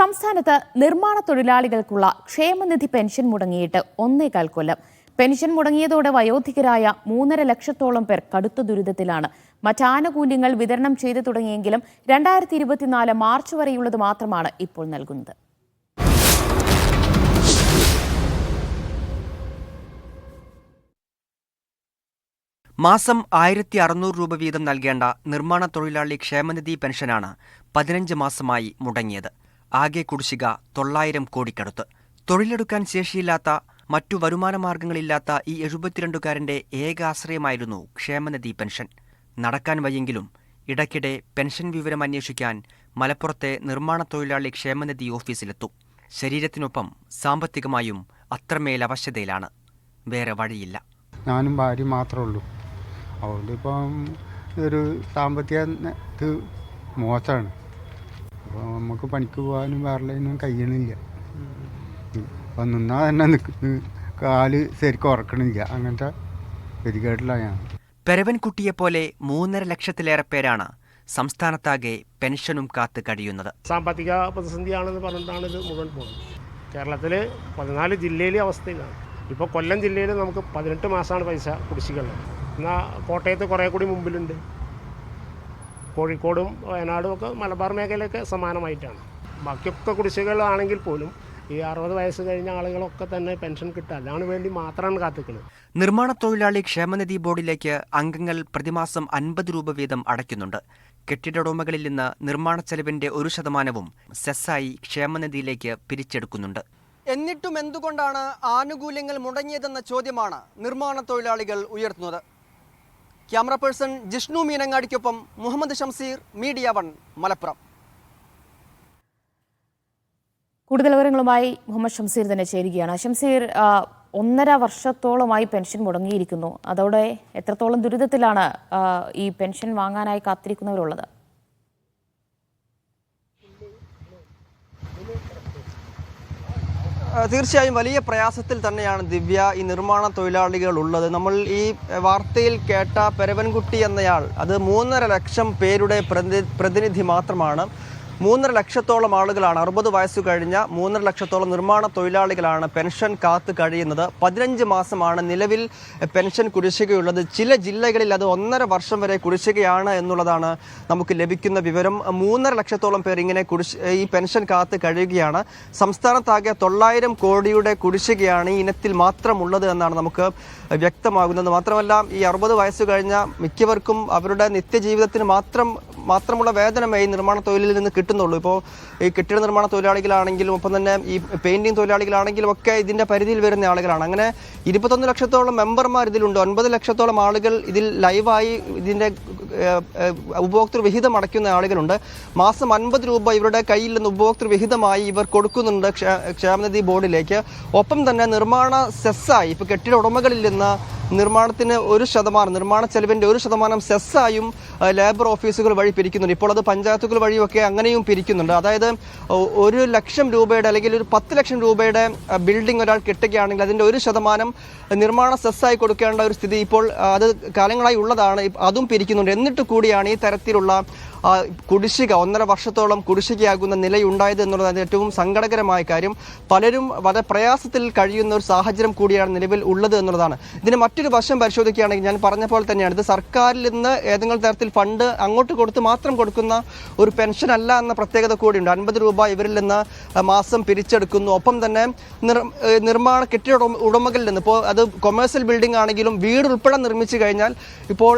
സംസ്ഥാനത്ത് നിർമ്മാണ തൊഴിലാളികൾക്കുള്ള ക്ഷേമനിധി പെൻഷൻ മുടങ്ങിയിട്ട് ഒന്നേകാൽ കൊല്ലം. പെൻഷൻ മുടങ്ങിയതോടെ വയോധികരായ മൂന്നര ലക്ഷത്തോളം പേർ കടുത്ത ദുരിതത്തിലാണ്. മറ്റാനുകൂല്യങ്ങൾ വിതരണം ചെയ്തു തുടങ്ങിയെങ്കിലും രണ്ടായിരത്തി ഇരുപത്തിനാല് മാർച്ച് വരെയുള്ളത് മാത്രമാണ് ഇപ്പോൾ നൽകുന്നത്. മാസം ആയിരത്തി അറുന്നൂറ് രൂപ വീതം നൽകേണ്ട നിർമ്മാണ തൊഴിലാളി ക്ഷേമനിധി പെൻഷനാണ് പതിനഞ്ച് മാസമായി മുടങ്ങിയത്. ആകെ കുടിശ്ശിക തൊള്ളായിരം കോടിക്കടുത്ത്. തൊഴിലെടുക്കാൻ ശേഷിയില്ലാത്ത മറ്റു വരുമാനമാർഗങ്ങളില്ലാത്ത ഈ എഴുപത്തിരണ്ടുകാരന്റെ ഏക ആശ്രയമായിരുന്നു ക്ഷേമനിധി പെൻഷൻ. നടക്കാൻ വയ്യെങ്കിലും ഇടയ്ക്കിടെ പെൻഷൻ വിവരം അന്വേഷിക്കാൻ മലപ്പുറത്തെ നിർമ്മാണ തൊഴിലാളി ക്ഷേമനിധി ഓഫീസിലെത്തും. ശരീരത്തിനൊപ്പം സാമ്പത്തികമായും അത്രമേൽ അവശതയിലാണ്. വേറെ വഴിയില്ല. ഞാനും ഭാര്യ മാത്രമേ ഉള്ളൂ. അതുകൊണ്ട് ഇപ്പം ഒരു സാമ്പത്തിക ഇത് മോശമാണ്. അപ്പോൾ നമുക്ക് പണിക്ക് പോകാനും വേറെല്ലാം കഴിയണില്ല. അപ്പം നിന്നാൽ തന്നെ കാൽ ശരിക്കും ഉറക്കണില്ല. അങ്ങനത്തെ ഗതികേട്ടിലാണ് ഞാൻ. പെരവൻകുട്ടിയെപ്പോലെ മൂന്നര ലക്ഷത്തിലേറെ പേരാണ് സംസ്ഥാനത്താകെ പെൻഷനും കാത്ത് കഴിയുന്നത്. സാമ്പത്തിക പ്രതിസന്ധിയാണെന്ന് പറഞ്ഞിട്ടാണ് ഇത് മുഴുവൻ പോകുന്നത് കേരളത്തിൽ പതിനാല് ജില്ലയിലെ അവസ്ഥയിലാണ്. ഇപ്പോൾ കൊല്ലം ജില്ലയിൽ നമുക്ക് പതിനെട്ട് മാസമാണ് പൈസ കുടിശ്ശികളിൽ എന്നാൽ കോട്ടയത്ത് കുറേ കൂടി മുമ്പിലുണ്ട്. കോഴിക്കോടും വയനാടും ഒക്കെ മലബാർ മേഖലയൊക്കെ സമാനമായിട്ടാണ്. ബാക്കിയൊക്കെ കുടിശ്ശികളാണെങ്കിൽ പോലും ഈ അറുപത് വയസ്സ് കഴിഞ്ഞ ആളുകളൊക്കെ തന്നെ പെൻഷൻ കിട്ടുക. അതാണ് വേണ്ടി മാത്രമാണ് കാത്തിക്കുന്നത്. നിർമ്മാണ തൊഴിലാളി ക്ഷേമനിധി ബോർഡിലേക്ക് അംഗങ്ങൾ പ്രതിമാസം അൻപത് രൂപ വീതം അടയ്ക്കുന്നുണ്ട്. കെട്ടിട ഉടമകളിൽ നിന്ന് നിർമ്മാണ ചെലവിന്റെ ഒരു ശതമാനവും സെസ്സായി ക്ഷേമനിധിയിലേക്ക് പിരിച്ചെടുക്കുന്നുണ്ട്. എന്നിട്ടും എന്തുകൊണ്ടാണ് ആനുകൂല്യങ്ങൾ മുടങ്ങിയതെന്ന ചോദ്യമാണ് നിർമ്മാണ തൊഴിലാളികൾ ഉയർത്തുന്നത്. ക്യാമറ പേഴ്സൺ ജിഷ്ണു മീനങ്ങാടിക്കൊപ്പം മുഹമ്മദ് ഷംസീർ മീഡിയ വൺ മലപ്പുറം. കൂടുതൽ വിവരങ്ങളുമായി മുഹമ്മദ് ഷംസീർ തന്നെ ചേരുകയാണ്. ഷംസീർ ഒന്നര വർഷത്തോളമായി പെൻഷൻ മുടങ്ങിയിരിക്കുന്നു. അതോടെ എത്രത്തോളം ദുരിതത്തിലാണ് ഈ പെൻഷൻ വാങ്ങാനായി കാത്തിരിക്കുന്നവരുള്ളത്? തീർച്ചയായും വലിയ പ്രയാസത്തിൽ തന്നെയാണ് ദിവ്യ ഈ നിർമ്മാണ തൊഴിലാളികൾ ഉള്ളത്. നമ്മൾ ഈ വാർത്തയിൽ കേട്ട പെരവൻകുട്ടി എന്നയാൾ അത് മൂന്നര ലക്ഷം പേരുടെ പ്രതി പ്രതിനിധി മാത്രമാണ്. മൂന്നര ലക്ഷത്തോളം ആളുകളാണ് അറുപത് വയസ്സ് കഴിഞ്ഞ മൂന്നര ലക്ഷത്തോളം നിർമ്മാണ തൊഴിലാളികളാണ് പെൻഷൻ കാത്ത് കഴിയുന്നത്. പതിനഞ്ച് മാസമാണ് നിലവിൽ പെൻഷൻ കുടിശ്ശികയുള്ളത്. ചില ജില്ലകളിൽ അത് ഒന്നര വർഷം വരെ കുടിശ്ശികയാണ് എന്നുള്ളതാണ് നമുക്ക് ലഭിക്കുന്ന വിവരം. മൂന്നര ലക്ഷത്തോളം പേർ ഇങ്ങനെ കുടിശ് ഈ പെൻഷൻ കാത്ത് കഴിയുകയാണ്. സംസ്ഥാനത്താകെ തൊള്ളായിരം കോടിയുടെ കുടിശ്ശികയാണ് ഈ ഇനത്തിൽ മാത്രമുള്ളത് എന്നാണ് നമുക്ക് വ്യക്തമാകുന്നത്. മാത്രമല്ല ഈ അറുപത് വയസ്സ് കഴിഞ്ഞ മിക്കവർക്കും അവരുടെ നിത്യജീവിതത്തിന് മാത്രം മാത്രമുള്ള വേതനമേ ഈ നിർമ്മാണ തൊഴിലിൽ നിന്ന് കിട്ടുന്നുള്ളൂ. ഇപ്പോൾ ഈ കെട്ടിട നിർമ്മാണ തൊഴിലാളികളാണെങ്കിലും ഒപ്പം തന്നെ ഈ പെയിന്റിംഗ് തൊഴിലാളികളാണെങ്കിലും ഒക്കെ ഇതിന്റെ പരിധിയിൽ വരുന്ന ആളുകളാണ്. അങ്ങനെ ഇരുപത്തൊന്ന് ലക്ഷത്തോളം മെമ്പർമാർ ഇതിലുണ്ട്. ഒൻപത് ലക്ഷത്തോളം ആളുകൾ ഇതിൽ ലൈവായി ഇതിന്റെ ഉപഭോക്തൃ വിഹിതം അടയ്ക്കുന്ന ആളുകളുണ്ട്. മാസം അൻപത് രൂപ ഇവരുടെ കയ്യിൽ നിന്ന് ഉപഭോക്തൃ വിഹിതമായി ഇവർ കൊടുക്കുന്നുണ്ട് ക്ഷേ- ക്ഷേമനിധി ബോർഡിലേക്ക്. ഒപ്പം തന്നെ നിർമ്മാണ സെസ്സായി ഇപ്പോൾ കെട്ടിട ഉടമകളിൽ നിന്ന് നിർമ്മാണത്തിന് ഒരു ശതമാനം നിർമ്മാണ ചെലവിന്റെ ഒരു ശതമാനം സെസ്സായും ലേബർ ഓഫീസുകൾ വഴി പിരിക്കുന്നുണ്ട്. ഇപ്പോൾ അത് പഞ്ചായത്തുകൾ വഴിയൊക്കെ അങ്ങനെയും പിരിക്കുന്നുണ്ട്. അതായത് ഒരു ലക്ഷം രൂപയുടെ അല്ലെങ്കിൽ ഒരു പത്ത് ലക്ഷം രൂപയുടെ ബിൽഡിംഗ് ഒരാൾ കിട്ടുകയാണെങ്കിൽ അതിന്റെ ഒരു ശതമാനം നിർമ്മാണ സെസ്സായി കൊടുക്കേണ്ട ഒരു സ്ഥിതി ഇപ്പോൾ അത് കാലങ്ങളായി ഉള്ളതാണ്. അതും പിരിക്കുന്നുണ്ട്. എന്നിട്ട് കൂടിയാണ് ഈ തരത്തിലുള്ള കുടിശ്ശിക ഒന്നര വർഷത്തോളം കുടിശ്ശികയാകുന്ന നിലയുണ്ടായത് എന്നുള്ളത് ഏറ്റവും സങ്കടകരമായ കാര്യം. പലരും വളരെ പ്രയാസത്തിൽ കഴിയുന്ന ഒരു സാഹചര്യം കൂടിയാണ് നിലവിൽ ഉള്ളത് എന്നുള്ളതാണ്. ഇതിന് മറ്റൊരു വശം പരിശോധിക്കുകയാണെങ്കിൽ ഞാൻ പറഞ്ഞ പോലെ തന്നെയാണ്. ഇത് സർക്കാരിൽ നിന്ന് ഏതെങ്കിലും തരത്തിൽ ഫണ്ട് അങ്ങോട്ട് കൊടുത്ത് മാത്രം കൊടുക്കുന്ന ഒരു പെൻഷൻ അല്ല എന്ന പ്രത്യേകത കൂടിയുണ്ട്. അൻപത് രൂപ ഇവരിൽ നിന്ന് മാസം പിരിച്ചെടുക്കുന്നു. ഒപ്പം തന്നെ നിർമ്മാണ കെട്ടിട ഉടമകളിൽ നിന്ന് ഇപ്പോൾ അത് കൊമേഴ്സ്യൽ ബിൽഡിംഗ് ആണെങ്കിലും വീട് ഉൾപ്പെടെ നിർമ്മിച്ചു കഴിഞ്ഞാൽ ഇപ്പോൾ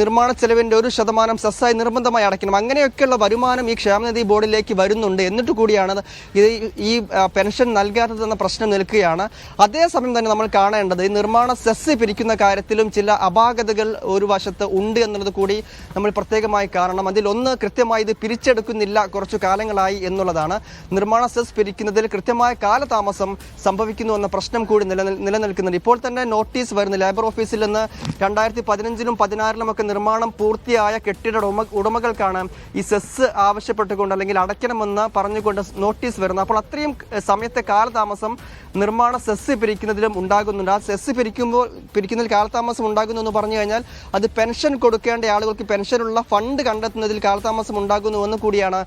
നിർമ്മാണ നിർമ്മാണ ചെലവിന്റെ ഒരു ശതമാനം സെസ്സായി നിർബന്ധമായി അടയ്ക്കണം. അങ്ങനെയൊക്കെയുള്ള വരുമാനം ഈ ക്ഷേമനിധി ബോർഡിലേക്ക് വരുന്നുണ്ട്. എന്നിട്ട് കൂടിയാണ് ഇത് ഈ പെൻഷൻ നൽകാത്തതെന്ന പ്രശ്നം നിൽക്കുകയാണ്. അതേസമയം തന്നെ നമ്മൾ കാണേണ്ടത് ഈ നിർമ്മാണ സെസ് പിരിക്കുന്ന കാര്യത്തിലും ചില അപാകതകൾ ഒരു വശത്ത് ഉണ്ട് എന്നുള്ളത് കൂടി നമ്മൾ പ്രത്യേകമായി കാരണം അതിലൊന്ന് കൃത്യമായി ഇത് പിരിച്ചെടുക്കുന്നില്ല കുറച്ചു കാലങ്ങളായി എന്നുള്ളതാണ്. നിർമ്മാണ സെസ് പിരിക്കുന്നതിൽ കൃത്യമായ കാലതാമസം സംഭവിക്കുന്നു എന്ന പ്രശ്നം കൂടി നിലനിൽ നിലനിൽക്കുന്നുണ്ട്. ഇപ്പോൾ തന്നെ നോട്ടീസ് വരുന്നു. ലേബർ ഓഫീസിൽ നിന്ന് രണ്ടായിരത്തി പതിനഞ്ചിലും പതിനാറിലും ഒക്കെ നിർമ്മാണം പൂർത്തിയായ കെട്ടിട ഉടമ ഉടമകൾക്കാണ് ഈ സെസ് ആവശ്യപ്പെട്ടുകൊണ്ട് അല്ലെങ്കിൽ അടയ്ക്കണമെന്ന് പറഞ്ഞുകൊണ്ട് നോട്ടീസ് വരുന്നത്. അപ്പോൾ അത്രയും സമയത്തെ കാലതാമസം നിർമ്മാണ സെസ് പിരിക്കുന്നതിലും ഉണ്ടാകുന്നുണ്ട്. ആ സെസ് പിരിക്കുമ്പോൾ പിരിക്കുന്നതിൽ കാലതാമസം ഉണ്ടാകുന്നു എന്ന് പറഞ്ഞു കഴിഞ്ഞാൽ അത് പെൻഷൻ കൊടുക്കേണ്ട ആളുകൾക്ക് പെൻഷനുള്ള ഫണ്ട് കണ്ടെത്തുന്നതിൽ കാലതാമസം ഉണ്ടാകുന്നു എന്ന് കൂടിയാണ്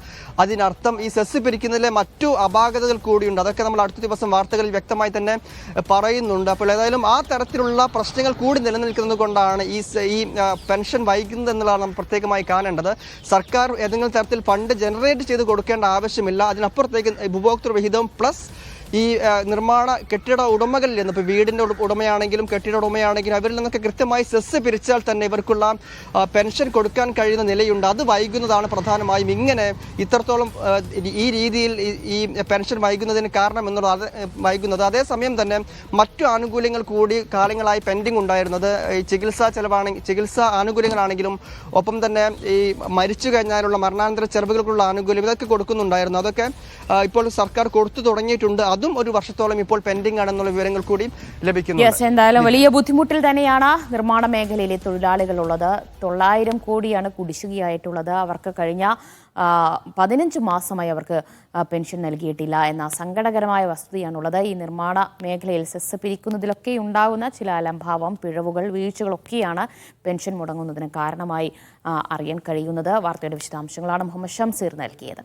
അതിനർത്ഥം. ഈ സെസ് പിരിക്കുന്നതിലെ മറ്റു അപാകതകൾ കൂടിയുണ്ട്. അതൊക്കെ നമ്മൾ അടുത്ത ദിവസം വാർത്തകളിൽ വ്യക്തമായി തന്നെ പറയുന്നുണ്ട്. അപ്പോൾ ഏതായാലും ആ തരത്തിലുള്ള പ്രശ്നങ്ങൾ കൂടി നിലനിൽക്കുന്നത് കൊണ്ടാണ് ഈ ഈ പെൻഷൻ വൈകുന്നത് എന്നുള്ളതാണ് നമ്മൾ പ്രത്യേകമായി കാണേണ്ടത്. സർക്കാർ ഏതെങ്കിലും തരത്തിൽ ഫണ്ട് ജനറേറ്റ് ചെയ്ത് കൊടുക്കേണ്ട ആവശ്യമില്ല. അതിനപ്പുറത്തേക്ക് ഉപഭോക്തൃ വിഹിതം പ്ലസ് ഈ നിർമ്മാണ കെട്ടിട ഉടമകളിൽ നിന്ന് ഇപ്പോൾ വീടിന്റെ ഉടമയാണെങ്കിലും കെട്ടിട ഉടമയാണെങ്കിലും അവരിൽ നിന്നൊക്കെ കൃത്യമായി സെസ് പിരിച്ചാൽ തന്നെ ഇവർക്കുള്ള പെൻഷൻ കൊടുക്കാൻ കഴിയുന്ന നിലയുണ്ട്. അത് വൈകുന്നതാണ് പ്രധാനമായും. ഇങ്ങനെ ഇത്രത്തോളം ഈ രീതിയിൽ ഈ- പെൻഷൻ വൈകുന്നതിന് കാരണം എന്നുള്ളത് വൈകുന്നത്. അതേസമയം തന്നെ മറ്റു ആനുകൂല്യങ്ങൾ കൂടി കാലങ്ങളായി പെൻഡിങ് ഉണ്ടായിരുന്നത്. ഈ ചികിത്സാ ചെലവാണെങ്കിൽ ചികിത്സാ ആനുകൂല്യങ്ങളാണെങ്കിലും ഒപ്പം തന്നെ ഈ മരിച്ചു കഴിഞ്ഞാലുള്ള മരണാനന്തര ചെലവുകൾക്കുള്ള ആനുകൂല്യം ഇതൊക്കെ കൊടുക്കുന്നുണ്ടായിരുന്നു. അതൊക്കെ ഇപ്പോൾ സർക്കാർ കൊടുത്തു തുടങ്ങിയിട്ടുണ്ട്. അതും ഒരു വർഷത്തോളം ഇപ്പോൾ പെൻഡിംഗ് ആണെന്നുള്ള വിവരങ്ങൾ കൂടി ലഭിക്കുന്നു എന്തായാലും വലിയ ബുദ്ധിമുട്ടിൽ തന്നെയാണ് നിർമ്മാണ മേഖലയിലെ തൊഴിലാളികളുള്ളത്. തൊള്ളായിരം കോടിയാണ് കുടിശ്ശികയായിട്ടുള്ളത്. അവർക്ക് കഴിഞ്ഞ പതിനഞ്ച് മാസമായി അവർക്ക് പെൻഷൻ നൽകിയിട്ടില്ല എന്ന സങ്കടകരമായ വസ്തുതയാണുള്ളത് ഈ നിർമ്മാണ മേഖലയിൽ സെസ് പിരിക്കുന്നതിലൊക്കെ ഉണ്ടാകുന്ന ചില അലംഭാവം പിഴവുകൾ വീഴ്ചകളൊക്കെയാണ് പെൻഷൻ മുടങ്ങുന്നതിന് കാരണമായി അറിയാൻ കഴിയുന്നത്. വാർത്തയുടെ വിശദാംശങ്ങളാണ് മുഹമ്മദ് ഷംസീർ നൽകിയത്.